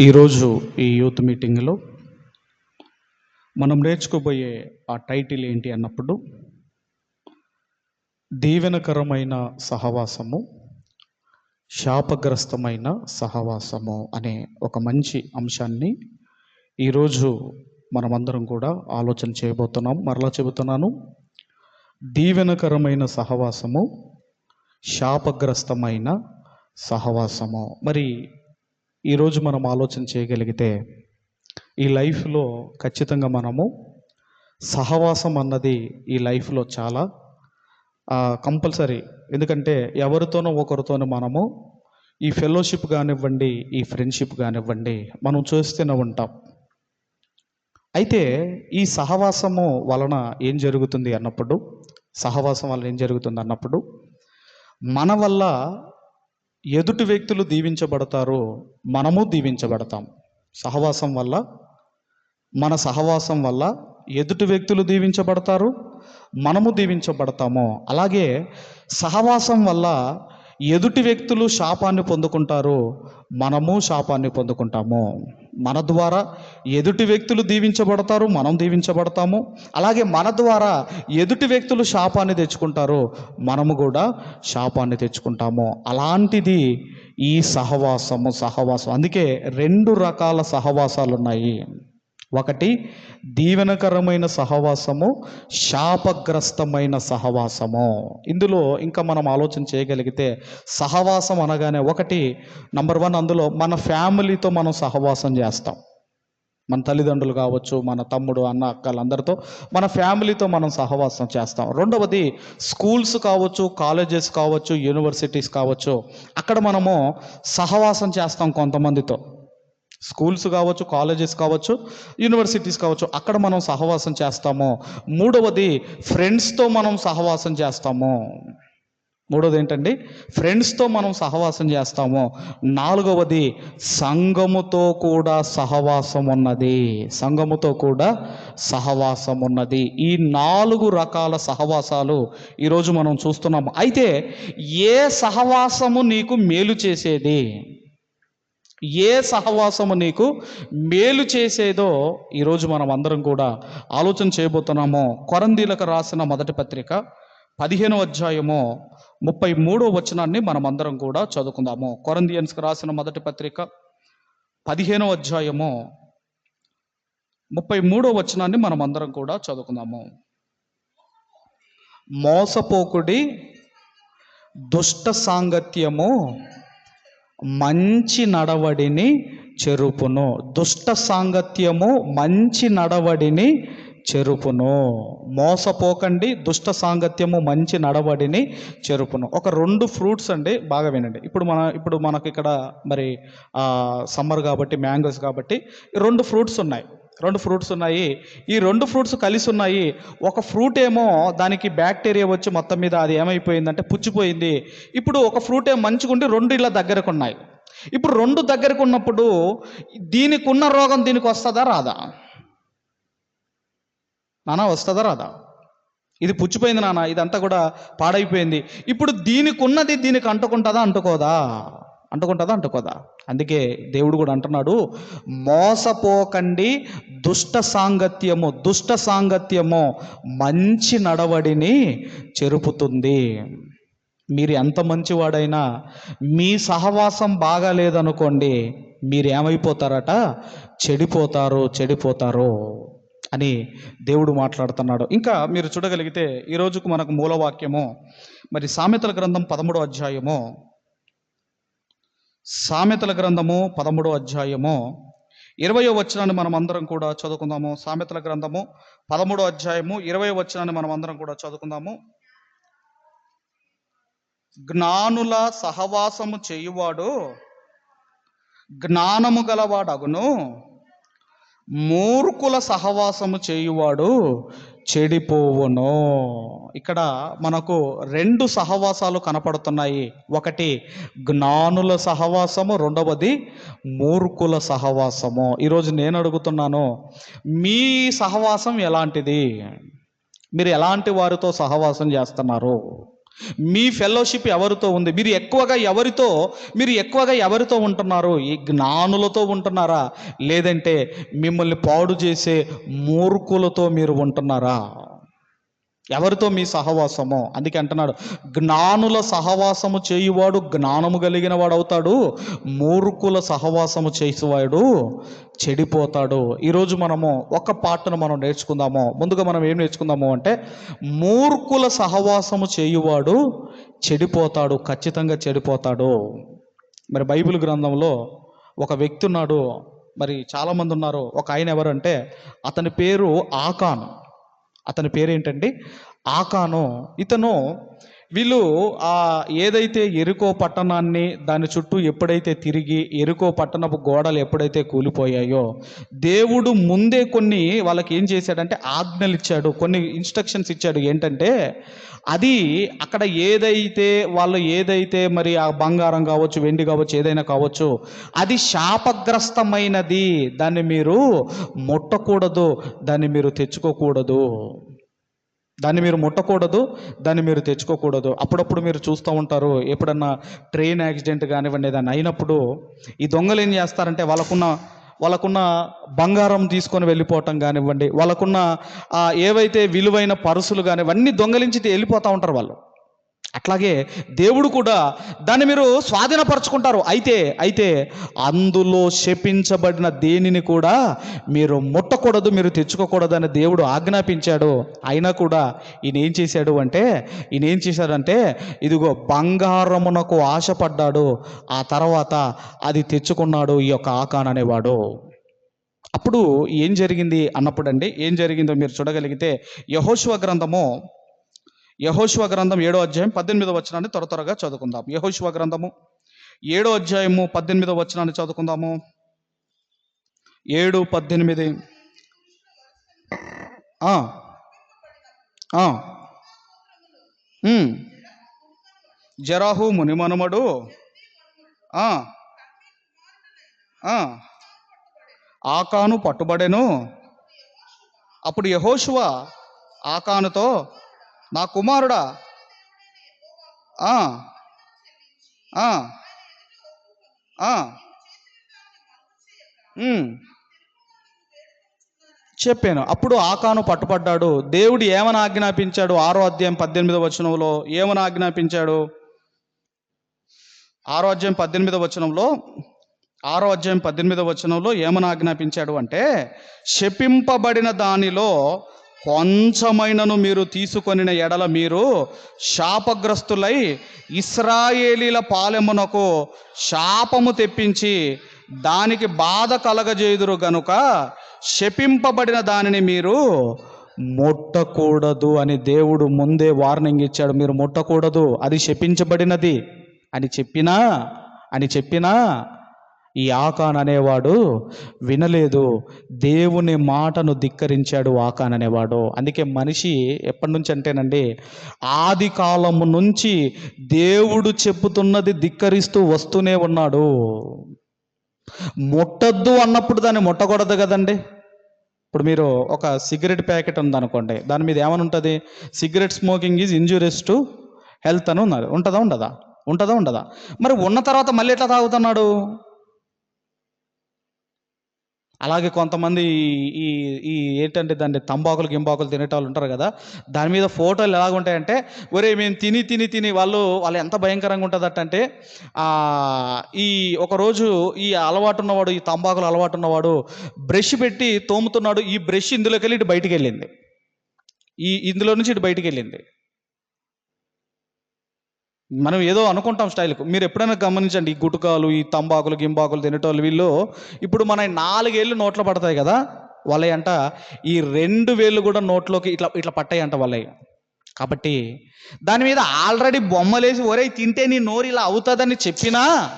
ఈరోజు ఈ యూత్ మీటింగ్లో మనం నేర్చుకోబోయే ఆ టైటిల్ ఏంటి అన్నప్పుడు దీవెనకరమైన సహవాసము శాపగ్రస్తమైన సహవాసము అనే ఒక మంచి అంశాన్ని ఈరోజు మనమందరం కూడా ఆలోచన చేయబోతున్నాం. మరలా చెబుతున్నాను దీవెనకరమైన సహవాసము శాపగ్రస్తమైన సహవాసము. మరి ఈరోజు మనం ఆలోచన చేయగలిగితే ఈ లైఫ్లో ఖచ్చితంగా మనము సహవాసం అన్నది ఈ లైఫ్లో చాలా కంపల్సరీ. ఎందుకంటే ఎవరితోనో ఒకరితోనో మనము ఈ ఫెలోషిప్ కానివ్వండి ఈ ఫ్రెండ్షిప్ కానివ్వండి మనం చూస్తూనే ఉంటాం. అయితే ఈ సహవాసము వలన ఏం జరుగుతుంది అన్నప్పుడు సహవాసం వలన ఏం జరుగుతుంది అన్నప్పుడు మన వల్ల ఎదుటి వ్యక్తులు దీవించబడతారు మనము దీవించబడతాం. సహవాసం వల్ల మన సహవాసం వల్ల ఎదుటి వ్యక్తులు దీవించబడతారు మనము దీవించబడతాము. అలాగే సహవాసం వల్ల ఎదుటి వ్యక్తులు శాపాన్ని పొందుకుంటారు మనము శాపాన్ని పొందుకుంటాము. మన ద్వారా ఎదుటి వ్యక్తులు దీవించబడతారు మనం దీవించబడతాము. అలాగే మన ద్వారా ఎదుటి వ్యక్తులు శాపాన్ని తెచ్చుకుంటారు మనము కూడా శాపాన్ని తెచ్చుకుంటాము. అలాంటిది ఈ సహవాసము సహవాసం. అందుకే రెండు రకాల సహవాసాలు ఉన్నాయి ఒకటి దీవెనకరమైన సహవాసము శాపగ్రస్తమైన సహవాసము. ఇందులో ఇంకా మనం ఆలోచన చేయగలిగితే సహవాసం అనగానే ఒకటి నంబర్ వన్ అందులో మన ఫ్యామిలీతో మనం సహవాసం చేస్తాం. మన తల్లిదండ్రులు కావచ్చు మన తమ్ముడు అన్న అక్కలందరితో మన ఫ్యామిలీతో మనం సహవాసం చేస్తాం. రెండవది స్కూల్స్ కావచ్చు కాలేజెస్ కావచ్చు యూనివర్సిటీస్ కావచ్చు అక్కడ మనము సహవాసం చేస్తాం కొంతమందితో. స్కూల్స్ కావచ్చు కాలేజెస్ కావచ్చు యూనివర్సిటీస్ కావచ్చు అక్కడ మనం సహవాసం చేస్తాము? మూడవది ఫ్రెండ్స్తో మనం సహవాసం చేస్తాము? మూడవది ఏంటండి ఫ్రెండ్స్తో మనం సహవాసం చేస్తాము? నాలుగవది సంఘముతో కూడా సహవాసం ఉన్నది. సంఘముతో కూడా సహవాసం ఉన్నది. ఈ నాలుగు రకాల సహవాసాలు ఈరోజు మనం చూస్తున్నాము. అయితే ఏ సహవాసము నీకు మేలు చేసేది? ఏ సహవాసము నీకు మేలు చేసేదో ఈరోజు మనం అందరం కూడా ఆలోచన చేయబోతున్నాము. కొరందీలకు రాసిన మొదటి పత్రిక పదిహేను అధ్యాయము ముప్పై మూడో వచనాన్ని మనం అందరం కూడా చదువుకుందాము. కొరందియన్స్కి రాసిన మొదటి పత్రిక పదిహేనో అధ్యాయము ముప్పై మూడో వచనాన్ని మనం అందరం కూడా చదువుకుందాము. మోసపోకుడి దుష్ట సాంగత్యము మంచి నడవడిని చెరుపును. దుష్ట సాంగత్యము మంచి నడవడిని చెరుపును మోసపోకండి దుష్ట సాంగత్యము మంచి నడవడిని చెరుపును. ఒక రెండు ఫ్రూట్స్ అండి బాగా వినండి. ఇప్పుడు మన ఇప్పుడు మనకి ఇక్కడ మరి సమ్మర్ కాబట్టి మ్యాంగోస్ కాబట్టి రెండు ఫ్రూట్స్ ఉన్నాయి. రెండు ఫ్రూట్స్ ఉన్నాయి. ఈ రెండు ఫ్రూట్స్ కలిసి ఉన్నాయి. ఒక ఫ్రూట్ ఏమో దానికి బ్యాక్టీరియా వచ్చి మొత్తం మీద అది ఏమైపోయిందంటే పుచ్చిపోయింది. ఇప్పుడు ఒక ఫ్రూట్ ఏమో మంచిగుండి రెండు ఇలా దగ్గరకు ఉన్నాయి. ఇప్పుడు రెండు దగ్గరకు ఉన్నప్పుడు దీనికి ఉన్న రోగం దీనికి వస్తుందా రాదా? నానా వస్తుందా రాదా? ఇది పుచ్చిపోయింది నాన్న ఇదంతా కూడా పాడైపోయింది. ఇప్పుడు దీనికి ఉన్నది దీనికి అంటుకుంటుందా అంటుకోదా? అంటుకుంటుందా అంటుకోదా? అందుకే దేవుడు కూడా అంటున్నాడు మోసపోకండి దుష్ట సాంగత్యము దుష్ట సాంగత్యము మంచి నడవడిని చెరుపుతుంది. మీరు ఎంత మంచివాడైనా మీ సహవాసం బాగాలేదనుకోండి మీరు ఏమైపోతారట చెడిపోతారు చెడిపోతారు. అని దేవుడు మాట్లాడుతున్నాడు. ఇంకా మీరు చూడగలిగితే ఈ రోజుకు మనకు మూలవాక్యము మరి సామెతల గ్రంథం పదమూడో అధ్యాయము. సామెతల గ్రంథము పదమూడో అధ్యాయము. ఇరవయో వచనాన్ని మనం అందరం కూడా చదువుకుందాము. సామెతల గ్రంథము పదమూడో అధ్యాయము ఇరవై వచనాన్ని మనం అందరం కూడా చదువుకుందాము. జ్ఞానుల సహవాసము చేయువాడు జ్ఞానము గలవాడగును. మూర్ఖుల సహవాసము చేయువాడు చెడిపోవును. ఇక్కడ మనకు రెండు సహవాసాలు కనపడుతున్నాయి. ఒకటి జ్ఞానుల సహవాసము రెండవది మూర్ఖుల సహవాసము. ఈరోజు నేను అడుగుతున్నాను మీ సహవాసం ఎలాంటిది? మీరు ఎలాంటి వారితో సహవాసం చేస్తున్నారు? మీ ఫెలోషిప్ ఎవరితో ఉంది? మీరు ఎక్కువగా ఎవరితో? మీరు ఎక్కువగా ఎవరితో ఉంటున్నారు? ఈ జ్ఞానులతో ఉంటున్నారా? లేదంటే మిమ్మల్ని పాడు చేసే మూర్ఖులతో మీరు ఉంటున్నారా? ఎవరితో మీ సహవాసము? అందుకే అంటున్నాడు జ్ఞానుల సహవాసము చేయువాడు జ్ఞానము కలిగిన వాడు అవుతాడు మూర్ఖుల సహవాసము చేసేవాడు చెడిపోతాడు. ఈరోజు మనము ఒక పాటను మనం నేర్చుకుందాము. ముందుగా మనం ఏం నేర్చుకుందాము అంటే మూర్ఖుల సహవాసము చేయువాడు చెడిపోతాడు ఖచ్చితంగా చెడిపోతాడు. మరి బైబిల్ గ్రంథంలో ఒక వ్యక్తి ఉన్నాడు. మరి చాలామంది ఉన్నారు. ఒక ఆయన ఎవరంటే అతని పేరు ఆకాన్. అతని పేరేంటండి? ఆకాను. ఇతను వీళ్ళు ఆ ఏదైతే ఎరుకో పట్టణాన్ని దాని చుట్టూ ఎప్పుడైతే తిరిగి ఎరుకో పట్టణపు గోడలు ఎప్పుడైతే కూలిపోయాయో దేవుడు ముందే కొన్ని వాళ్ళకి ఏం చేశాడంటే ఆజ్ఞలు ఇచ్చాడు కొన్ని ఇన్స్ట్రక్షన్స్ ఇచ్చాడు. ఏంటంటే అది అక్కడ ఏదైతే వాళ్ళు ఏదైతే మరి ఆ బంగారం కావచ్చు వెండి కావచ్చు ఏదైనా కావచ్చు అది శాపగ్రస్తమైనది. దాన్ని మీరు ముట్టకూడదు దాన్ని మీరు తెచ్చుకోకూడదు. దాన్ని మీరు ముట్టకూడదు దాన్ని మీరు తెచ్చుకోకూడదు. అప్పుడప్పుడు మీరు చూస్తూ ఉంటారు ఎప్పుడన్నా ట్రైన్ యాక్సిడెంట్ కానివ్వండి ఏదైనా అయినప్పుడు ఈ దొంగలు ఏం చేస్తారంటే వాళ్ళకున్న వాళ్ళకున్న బంగారం తీసుకొని వెళ్ళిపోవటం కానివ్వండి వాళ్ళకున్న ఏవైతే విలువైన పరుసులు కానివ్వండి దొంగలించి వెళ్ళిపోతూ ఉంటారు వాళ్ళు. అట్లాగే దేవుడు కూడా దాన్ని మీరు స్వాధీనపరచుకుంటారు. అయితే అయితే అందులో శపించబడిన దేనిని కూడా మీరు ముట్టకూడదు మీరు తెచ్చుకోకూడదు అని దేవుడు ఆజ్ఞాపించాడు. అయినా కూడా ఈయన ఏం చేశాడు అంటే ఈయన ఏం చేశాడంటే ఇదిగో బంగారమునకు ఆశపడ్డాడు. ఆ తర్వాత అది తెచ్చుకున్నాడు ఈ యొక్క ఆకాన్ అనేవాడు. అప్పుడు ఏం జరిగింది అన్నప్పుడు అండి ఏం జరిగిందో మీరు చూడగలిగితే యహోశివ గ్రంథము యహోశివ గ్రంథం ఏడో అధ్యాయం పద్దెనిమిదో వచనాన్ని త్వర త్వరగా చదువుకుందాం. యహోశివ గ్రంథము ఏడో అధ్యాయము పద్దెనిమిదో వచనాన్ని చదువుకుందాము. ఏడు పద్దెనిమిది. జరాహు మునిమనుమడు. ఆకాను పట్టుబడెను. అప్పుడు యహోశువ ఆకానుతో నా కుమారుడా. చెప్పాను. అప్పుడు ఆకాను పట్టుపడ్డాడు. దేవుడు ఏమని ఆజ్ఞాపించాడు? ఆరో అధ్యాయం పద్దెనిమిదో వచనంలో ఏమని ఆజ్ఞాపించాడు? ఆరో అధ్యాయం పద్దెనిమిదో వచనంలో ఆరో అధ్యాయం పద్దెనిమిదో వచనంలో ఏమని ఆజ్ఞాపించాడు అంటే శపింపబడిన దానిలో కొంచెమైనను మీరు తీసుకొనిన ఎడల మీరు శాపగ్రస్తులై ఇస్రాయేలీల పాలెమునకు శాపము తెప్పించి దానికి బాధ కలగజేయుదురు గనుక శపింపబడిన దానిని మీరు ముట్టకూడదు అని దేవుడు ముందే వార్నింగ్ ఇచ్చాడు. మీరు ముట్టకూడదు. అది శపించబడినది. అని చెప్పినా అని చెప్పినా ఈ ఆకాన్ అనేవాడు వినలేదు. దేవుని మాటను ధిక్కరించాడు ఆకాన్ అనేవాడు. అందుకే మనిషి ఎప్పటి నుంచి అంటేనండి ఆది కాలము నుంచి దేవుడు చెప్పుతున్నది ధిక్కరిస్తూ వస్తూనే ఉన్నాడు. ముట్టద్దు అన్నప్పుడు దాన్ని ముట్టకూడదు కదండి. ఇప్పుడు మీరు ఒక సిగరెట్ ప్యాకెట్ ఉందనుకోండి దాని మీద ఏమని ఉంటుంది? Cigarette smoking is injurious to health అని ఉన్నది ఉంటుందా ఉండదా? ఉంటుందా ఉండదా? మరి ఉన్న తర్వాత మళ్ళీ ఎట్లా తాగుతున్నాడు? అలాగే కొంతమంది ఈ- ఈ ఏంటంటే దాన్ని తంబాకులు గింబాకులు తినేటోళ్ళు ఉంటారు కదా దాని మీద ఫోటోలు ఎలాగుంటాయంటే ఒరే మేము తిని తిని తిని వాళ్ళు వాళ్ళు ఎంత భయంకరంగా ఉంటుందట అంటే ఈ ఒకరోజు ఈ అలవాటు ఉన్నవాడు ఈ తంబాకులు అలవాటు ఉన్నవాడు బ్రష్ పెట్టి తోముతున్నాడు ఈ బ్రష్ ఇందులోకి వెళ్ళి ఇటు బయటికి వెళ్ళింది ఈ ఇందులో నుంచి ఇటు బయటికి వెళ్ళింది మనం ఏదో అనుకుంటాం స్టైల్కు మీరు ఎప్పుడైనా గమనించండి ఈ గుటకాలు ఈ తంబాకులు గింబాకులు తినేటోళ్ళు వీళ్ళు ఇప్పుడు మన నాలుగేళ్ళు నోట్లో పడతాయి కదా వాళ్ళవి అంట ఈ రెండు వేళ్ళు కూడా నోట్లోకి ఇట్లా ఇట్లా పట్టాయి అంట వాళ్ళవి కాబట్టి దాని మీద ఆల్రెడీ బొమ్మలేసి ఒరే తింటే నీ నోరు ఇలా అవుతుందని చెప్పినా?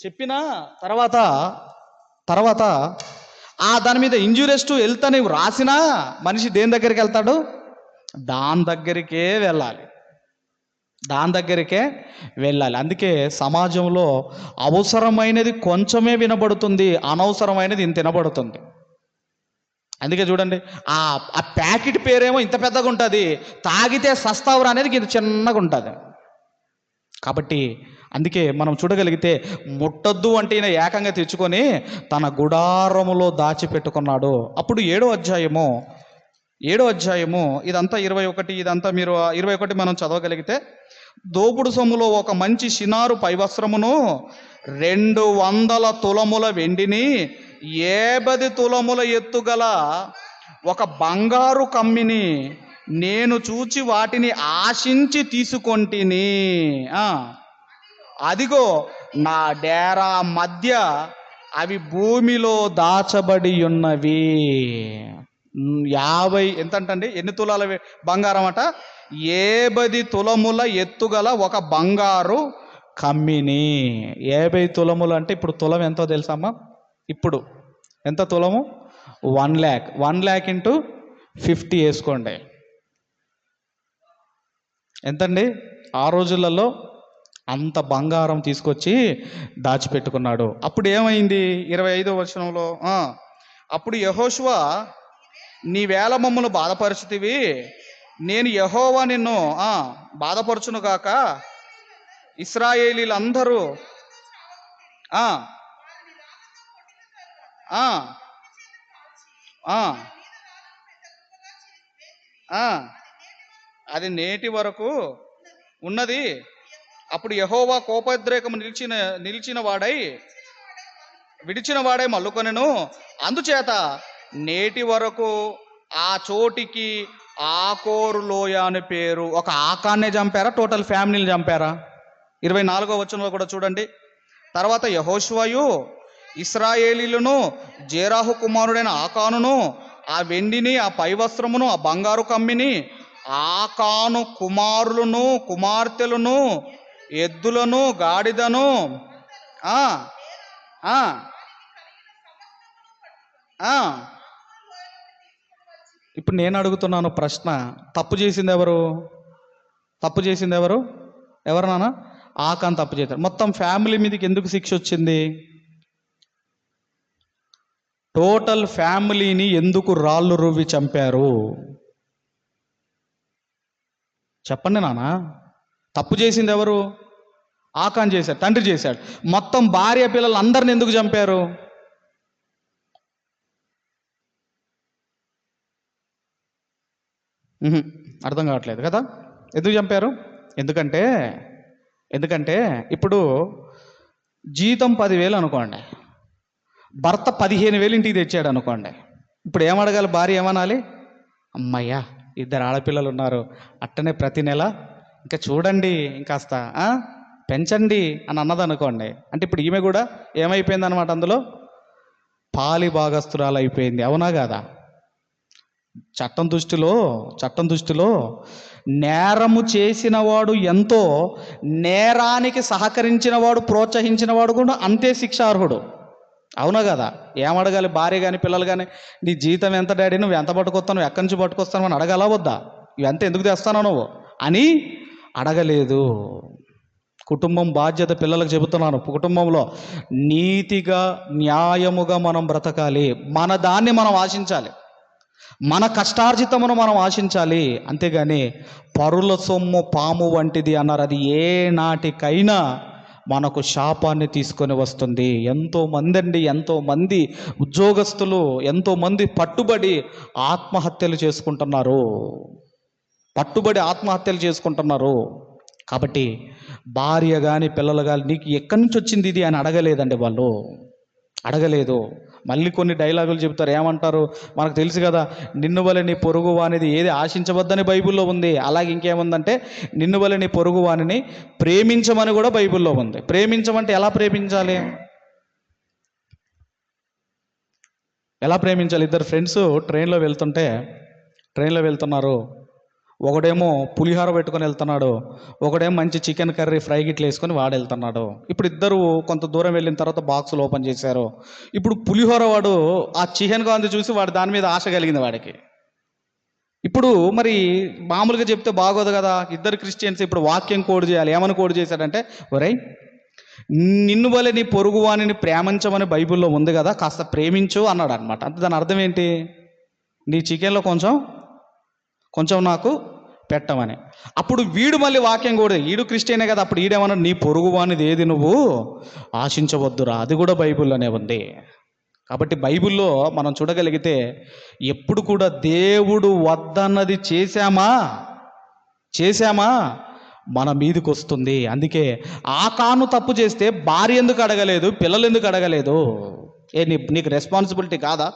చెప్పినా? తర్వాత తర్వాత ఆ దాని మీద ఇంజూరియస్ టు హెల్త్ అని రాసినా మనిషి దేని దగ్గరికి వెళ్తాడు? దాని దగ్గరికే వెళ్ళాలి. దాని దగ్గరికే వెళ్ళాలి. అందుకే సమాజంలో అవసరమైనది కొంచెమే వినబడుతుంది అనవసరమైనది ఇంత వినబడుతుంది. అందుకే చూడండి ఆ ఆ ప్యాకెట్ పేరేమో ఇంత పెద్దగా ఉంటుంది తాగితే సస్తావరా అనేది ఇంత చిన్నగా ఉంటుంది. కాబట్టి అందుకే మనం చూడగలిగితే ముట్టొద్దు అంటే ఈయన ఏకంగా తెచ్చుకొని తన గుడారములో దాచిపెట్టుకున్నాడు. అప్పుడు ఏడో అధ్యాయము ఏడో అధ్యాయము ఇదంతా ఇరవై ఒకటి ఇదంతా మీరు ఇరవై ఒకటి మనం చదవగలిగితే దోపుడు సొమ్ములో ఒక మంచి షినారు పైవస్త్రమును రెండు వందల తులముల వెండిని ఏబది తులముల ఎత్తుగల ఒక బంగారు కమ్మిని నేను చూచి వాటిని ఆశించి తీసుకొంటిని. అదిగో నా డేరా మధ్య అవి భూమిలో దాచబడి ఉన్నవి. యాభై ఎంత అంటండి ఎన్ని తులాల బంగారం అట? ఏబది తులముల ఎత్తుగల ఒక బంగారు కమ్మిని. యాభై తులములు అంటే ఇప్పుడు తులం ఎంతో తెలుసమ్మా? ఇప్పుడు. ఎంత తులము? One lakh. One lakh into fifty వేసుకోండి. ఎంతండి? ఆ రోజులలో అంత బంగారం తీసుకొచ్చి దాచిపెట్టుకున్నాడు. అప్పుడు ఏమైంది? ఇరవై ఐదో వచనంలో అప్పుడు యహోష్వా నీ వేల మమ్మల్ని బాధపరుచుతివి. నేను యహోవా నిన్ను బాధపరచును కాక ఇస్రాయేలీలందరూ అది నేటి వరకు ఉన్నది. అప్పుడు యహోవా కోపద్రేకం నిలిచిన నిలిచిన వాడై విడిచిన వాడై మల్లుకొనెను. అందుచేత నేటి వరకు ఆ చోటికి ఆకోరు లోయ అని పేరు ఒక ఆకాన్నే చంపారా టోటల్ ఫ్యామిలీని చంపారా ఇరవై నాలుగో వచనంలో కూడా చూడండి తర్వాత యహోశువయు ఇస్రాయేలీలను జేరాహు కుమారుడైన ఆకానును ఆ వెండిని ఆ పైవస్త్రమును ఆ బంగారు కమ్మిని ఆకాను కుమారులను కుమార్తెలను ఎద్దులను గాడిదను ఆ, ఆ. ఇప్పుడు నేను అడుగుతున్నాను ప్రశ్న. తప్పు చేసింది ఎవరు? తప్పు చేసింది ఎవరు? ఎవరు నాన్న? ఆకాన్ తప్పు చేశారు. మొత్తం ఫ్యామిలీ మీదకి ఎందుకు శిక్ష వచ్చింది? టోటల్ ఫ్యామిలీని ఎందుకు రాళ్ళు రువ్వి చంపారు? చెప్పండి నాన్న. తప్పు చేసింది ఎవరు? ఆకాన్ చేశాడు తండ్రి చేశాడు. మొత్తం భార్య పిల్లలు అందరిని ఎందుకు చంపారు? అర్థం కావట్లేదు కదా? ఎందుకు చంపారు? ఎందుకంటే ఎందుకంటే ఇప్పుడు జీతం పదివేలు అనుకోండి భర్త పదిహేను వేలు ఇంటికి తెచ్చాడు అనుకోండి ఇప్పుడు ఏమడగాలి భార్య ఏమనాలి? అమ్మయ్యా ఇద్దరు ఆడపిల్లలు ఉన్నారు అట్టనే ప్రతి నెల ఇంకా చూడండి ఇంకాస్త పెంచండి అని అన్నది అనుకోండి. అంటే ఇప్పుడు ఈమె కూడా ఏమైపోయింది అనమాట అందులో? పాలి భాగస్తురాలు అయిపోయింది అవునా కాదా? చట్టం దృష్టిలో చట్టం దృష్టిలో నేరము చేసిన వాడు ఎంతో నేరానికి సహకరించిన వాడు ప్రోత్సహించిన వాడు కూడా అంతే శిక్షార్హుడు. అవునా కదా? ఏమడగాలి? భార్య కానీ పిల్లలు కానీ నీ జీతం ఎంత డాడీ? నువ్వు ఎంత పట్టుకొస్తాను నువ్వు ఎక్కడి నుంచి పట్టుకొస్తాను అని అడగాలా వద్దా? ఇవంతా ఎందుకు తెస్తానో నువ్వు? అని అడగలేదు. కుటుంబం బాధ్యత పిల్లలకు చెబుతున్నాను. కుటుంబంలో నీతిగా న్యాయముగా మనం బ్రతకాలి. మన దాన్ని మనం ఆశించాలి. మన కష్టార్జితమును మనం ఆశించాలి. అంతేగాని పరుల సొమ్ము పాము వంటిది అన్నారు. అది ఏ నాటికైనా మనకు శాపాన్ని తీసుకొని వస్తుంది. ఎంతోమంది అండి ఎంతోమంది ఉద్యోగస్తులు ఎంతోమంది పట్టుబడి ఆత్మహత్యలు చేసుకుంటున్నారు. పట్టుబడి ఆత్మహత్యలు చేసుకుంటున్నారు. కాబట్టి భార్య కానీ పిల్లలు కానీ నీకు ఎక్కడి నుంచి వచ్చింది ఇది అని అడగలేదండి వాళ్ళు. అడగలేదు. మళ్ళీ కొన్ని డైలాగులు చెబుతారు. ఏమంటారు? మనకు తెలుసు కదా నిన్ను వలె నీ పొరుగు వానిది ఏది ఆశించవద్దని బైబిల్లో ఉంది. అలాగే ఇంకేముందంటే నిన్ను వలె నీ పొరుగు వానిని ప్రేమించమని కూడా బైబిల్లో ఉంది. ప్రేమించమంటే ఎలా ప్రేమించాలి? ఎలా ప్రేమించాలి? ఇద్దరు ఫ్రెండ్స్ ట్రైన్లో వెళ్తుంటే ట్రైన్లో వెళ్తున్నారు. ఒకడేమో పులిహోర పెట్టుకొని వెళ్తున్నాడు ఒకడేమో మంచి చికెన్ కర్రీ ఫ్రై గిట్లు వేసుకొని వాడు వెళ్తున్నాడు. ఇప్పుడు ఇద్దరు కొంత దూరం వెళ్ళిన తర్వాత బాక్సులు ఓపెన్ చేశారు. ఇప్పుడు పులిహోర వాడు ఆ చికెన్ కాంతి చూసి వాడు దాని మీద ఆశ కలిగింది వాడికి. ఇప్పుడు మరి మామూలుగా చెప్తే బాగోదు కదా ఇద్దరు క్రిస్టియన్స్ ఇప్పుడు వాక్యం కోడ్ చేయాలి. ఏమని కోడ్ చేశాడంటే ఒరేయ్ నిన్ను వలె నీ పొరుగువాణిని ప్రేమించమని బైబిల్లో ఉంది కదా కాస్త ప్రేమించు అన్నాడు అనమాట అంటే దాని అర్థం ఏంటి? నీ చికెన్లో కొంచెం కొంచెం నాకు పెట్టమని. అప్పుడు వీడు మళ్ళీ వాక్యం కూడా వీడు క్రిస్టియనే కదా అప్పుడు ఈడేమన్నాడు నీ పొరుగు అనేది ఏది నువ్వు? ఆశించవద్దురా అది కూడా బైబిల్లోనే ఉంది. కాబట్టి బైబిల్లో మనం చూడగలిగితే ఎప్పుడు కూడా దేవుడు వద్దన్నది చేశామా? చేశామా? మన మీదకి వస్తుంది. అందుకే ఆ కాను తప్పు చేస్తే భార్య ఎందుకు అడగలేదు పిల్లలు ఎందుకు అడగలేదు? ఏ నీ నీకు రెస్పాన్సిబిలిటీ కాదా?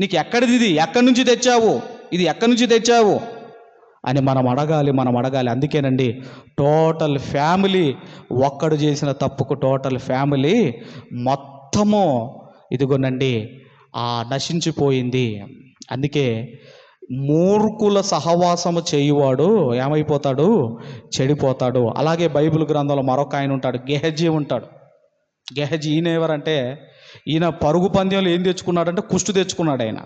నీకు ఎక్కడిది ఇది? ఎక్కడి నుంచి తెచ్చావు? ఇది ఎక్కడి నుంచి తెచ్చావు? అని మనం అడగాలి మనం అడగాలి. అందుకేనండి టోటల్ ఫ్యామిలీ ఒక్కడు చేసిన తప్పుకు టోటల్ ఫ్యామిలీ మొత్తము ఇదిగోనండి ఆ నశించిపోయింది. అందుకే మూర్ఖుల సహవాసము చేయువాడు ఏమైపోతాడు? చెడిపోతాడు. అలాగే బైబిల్ గ్రంథంలో మరొక ఆయన ఉంటాడు గెహజీ ఉంటాడు. గెహజీ ఈయన ఎవరంటే ఈయన పరుగు పందెంలో ఏం తెచ్చుకున్నాడంటే కుష్టు తెచ్చుకున్నాడు ఆయన.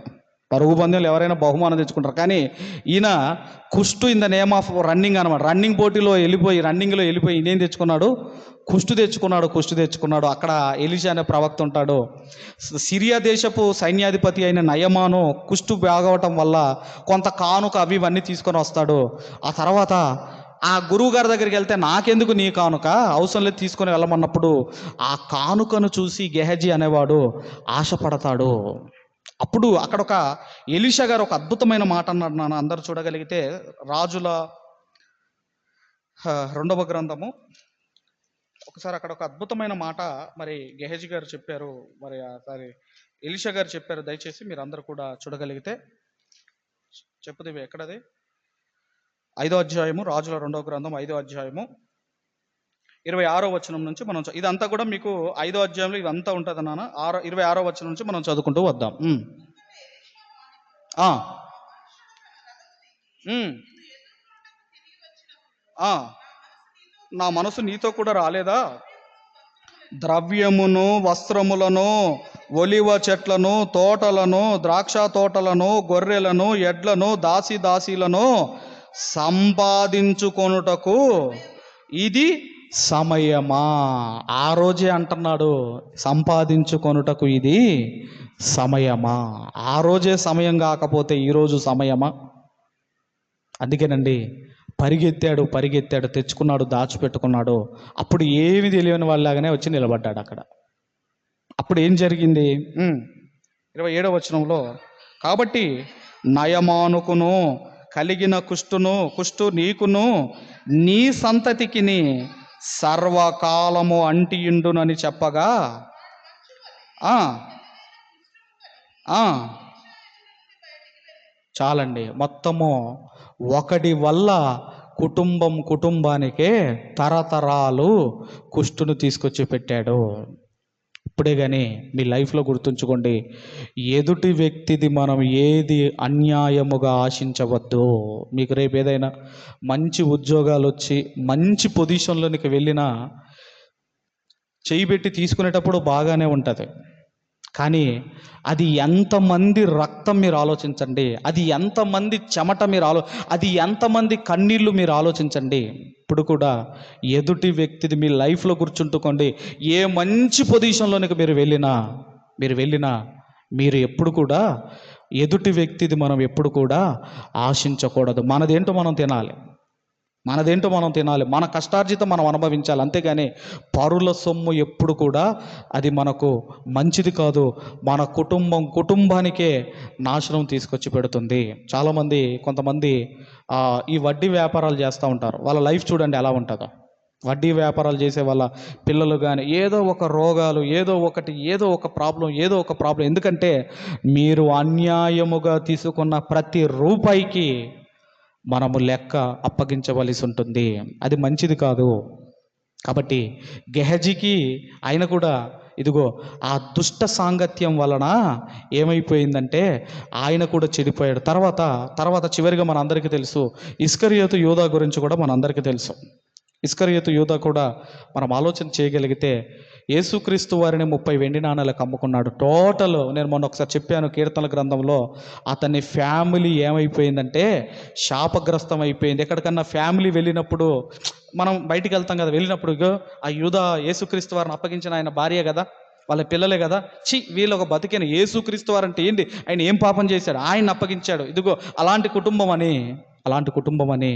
పరుగు పందెంలో ఎవరైనా బహుమానం తెచ్చుకుంటారు. కానీ ఈయన కుష్టు in the name of running అనమాట రన్నింగ్ పోటీలో వెళ్ళిపోయి రన్నింగ్లో వెళ్ళిపోయి ఈయన తెచ్చుకున్నాడు? కుష్టు తెచ్చుకున్నాడు కుష్టు తెచ్చుకున్నాడు. అక్కడ ఎలిజా అనే ప్రవక్త ఉంటాడు. సిరియా దేశపు సైన్యాధిపతి అయిన నయమాను కుష్టు బాగవటం వల్ల కొంత కానుక అవి ఇవన్నీ తీసుకొని వస్తాడు. ఆ తర్వాత ఆ గురువు గారి దగ్గరికి వెళ్తే నాకెందుకు నీ కానుక? అవసరం లేదు తీసుకొని వెళ్ళమన్నప్పుడు ఆ కానుకను చూసి గెహజీ అనేవాడు ఆశపడతాడు. అప్పుడు అక్కడ ఒక ఎలీషా గారు ఒక అద్భుతమైన మాట అన్నాడు నాన్న. అందరు చూడగలిగితే రాజుల రెండవ గ్రంథము. ఒకసారి అక్కడ ఒక అద్భుతమైన మాట మరి గెహజీ గారు చెప్పారు. మరి ఆ సారి ఎలీషా గారు చెప్పారు. దయచేసి మీరు అందరు కూడా చూడగలిగితే. చెప్పుదివి ఎక్కడది? ఐదో అధ్యాయము రాజుల రెండవ గ్రంథం ఐదో అధ్యాయము. ఇరవై ఆరో వచనం నుంచి మనం ఇదంతా కూడా మీకు ఐదో అధ్యాయంలో ఇదంతా ఉంటుంది నాన్న. ఆరో ఇరవై ఆరో వచనం నుంచి మనం చదువుకుంటూ వద్దాం. నా మనసు నీతో కూడా రాలేదా? ద్రవ్యమును వస్త్రములను ఒలివ చెట్లను తోటలను ద్రాక్ష తోటలను గొర్రెలను ఎడ్లను దాసి దాసీలను సంపాదించుకొనుటకు ఇది సమయమా? ఆ రోజే అంటున్నాడు సంపాదించుకొనుటకు ఇది సమయమా? ఆ రోజే సమయం కాకపోతే ఈరోజు సమయమా? అందుకేనండి పరిగెత్తాడు పరిగెత్తాడు తెచ్చుకున్నాడు దాచిపెట్టుకున్నాడు. అప్పుడు ఏమి తెలియని వాళ్ళలాగానే వచ్చి నిలబడ్డాడు అక్కడ. అప్పుడు ఏం జరిగింది? ఇరవై ఏడవ వచనంలో కాబట్టి నయమానుకును కలిగిన కుష్టును కుష్టు నీకును నీ సంతతికిని సర్వకాలము అంటియుండునని చెప్పగా చాలండి. మొత్తము ఒకటి వల్ల కుటుంబం కుటుంబానికే తరతరాలు కుష్టును తీసుకొచ్చి పెట్టాడు. ఇప్పుడే కానీ మీ లైఫ్లో గుర్తుంచుకోండి ఎదుటి వ్యక్తిది మనం ఏది అన్యాయముగా ఆశించవద్దు మీకు రేపు ఏదైనా మంచి ఉద్యోగాలు వచ్చి మంచి పొజిషన్లోనికి వెళ్ళినా చేయి పెట్టి తీసుకునేటప్పుడు బాగానే ఉంటుంది. కానీ అది ఎంతమంది రక్తం మీరు ఆలోచించండి అది ఎంతమంది చెమట మీరు ఆలో అది ఎంతమంది కన్నీళ్ళు మీరు ఆలోచించండి. ఇప్పుడు కూడా ఎదుటి వ్యక్తిది మీ లైఫ్లో కూర్చుంటుకోండి ఏ మంచి పొజిషన్లోనికి మీరు వెళ్ళినా మీరు వెళ్ళినా మీరు ఎప్పుడు కూడా ఎదుటి వ్యక్తిది మనం ఎప్పుడు కూడా ఆశించకూడదు. మనదేంటో మనం తినాలి. మనదేంటో మనం తినాలి. మన కష్టార్జితం మనం అనుభవించాలి. అంతేగాని పరుల సొమ్ము ఎప్పుడు కూడా అది మనకు మంచిది కాదు. మన కుటుంబం కుటుంబానికే నాశనం తీసుకొచ్చి పెడుతుంది. చాలామంది కొంతమంది ఈ వడ్డీ వ్యాపారాలు చేస్తూ ఉంటారు. వాళ్ళ లైఫ్ చూడండి ఎలా ఉంటుందో. వడ్డీ వ్యాపారాలు చేసే వాళ్ళ పిల్లలు కానీ ఏదో ఒక రోగాలు ఏదో ఒకటి ఏదో ఒక ప్రాబ్లం ఏదో ఒక ప్రాబ్లం. ఎందుకంటే మీరు అన్యాయముగా తీసుకున్న ప్రతి రూపాయికి మనము లెక్క అప్పగించవలసి ఉంటుంది. అది మంచిది కాదు. కాబట్టి గెహజీకి ఆయన కూడా ఇదిగో ఆ దుష్ట సాంగత్యం వలన ఏమైపోయిందంటే ఆయన కూడా చెడిపోయాడు. తర్వాత తర్వాత చివరిగా మన అందరికీ తెలుసు. ఇస్కరియోతు యోధా గురించి కూడా మన అందరికీ తెలుసు. ఇస్కరియతు యూధ కూడా మనం ఆలోచన చేయగలిగితే యేసుక్రీస్తు వారిని ముప్పై వెండి నాణాలకు అమ్ముకున్నాడు టోటల్ నేను మొన్న ఒకసారి చెప్పాను కీర్తనల గ్రంథంలో అతని ఫ్యామిలీ ఏమైపోయిందంటే శాపగ్రస్తం అయిపోయింది ఎక్కడికన్నా ఫ్యామిలీ వెళ్ళినప్పుడు మనం బయటికి వెళ్తాం కదా వెళ్ళినప్పుడు ఆ యూదా యేసుక్రీస్తు వారిని అప్పగించిన ఆయన భార్య కదా వాళ్ళ పిల్లలే కదా చి వీళ్ళు ఒక బతికిన యేసుక్రీస్తు వారంటే ఏంటి ఆయన ఏం పాపం చేశాడు? ఆయన అప్పగించాడు. ఇదిగో అలాంటి కుటుంబం అని అలాంటి కుటుంబం అని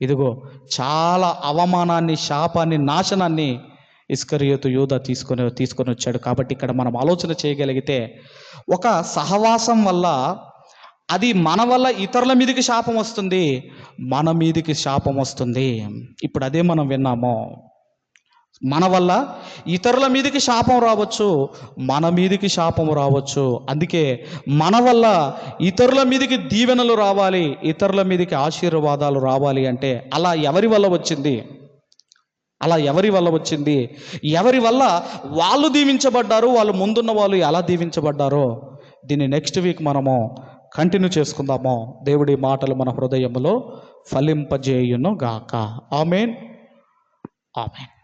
ఇదిగో చాలా అవమానాన్ని శాపాన్ని నాశనాన్ని ఇస్కరియోతు యూధ తీసుకొని తీసుకొని వచ్చాడు. కాబట్టి ఇక్కడ మనం ఆలోచన చేయగలిగితే ఒక సహవాసం వల్ల అది మన వల్ల ఇతరుల మీదకి శాపం వస్తుంది మన మీదికి శాపం వస్తుంది. ఇప్పుడు అదే మనం విన్నాము. మన వల్ల ఇతరుల మీదకి శాపం రావచ్చు మన మీదికి శాపం రావచ్చు. అందుకే మన వల్ల ఇతరుల మీదకి దీవెనలు రావాలి ఇతరుల మీదకి ఆశీర్వాదాలు రావాలి అంటే అలా ఎవరి వల్ల వచ్చింది? అలా ఎవరి వల్ల వచ్చింది? ఎవరి వల్ల వాళ్ళు దీవించబడ్డారు వాళ్ళు ముందున్న వాళ్ళు ఎలా దీవించబడ్డారో దీన్ని నెక్స్ట్ వీక్ మనము కంటిన్యూ చేసుకుందాము. దేవుడి మాటలు మన హృదయంలో ఫలింపజేయును గాక ఆమెన్. ఆమెన్.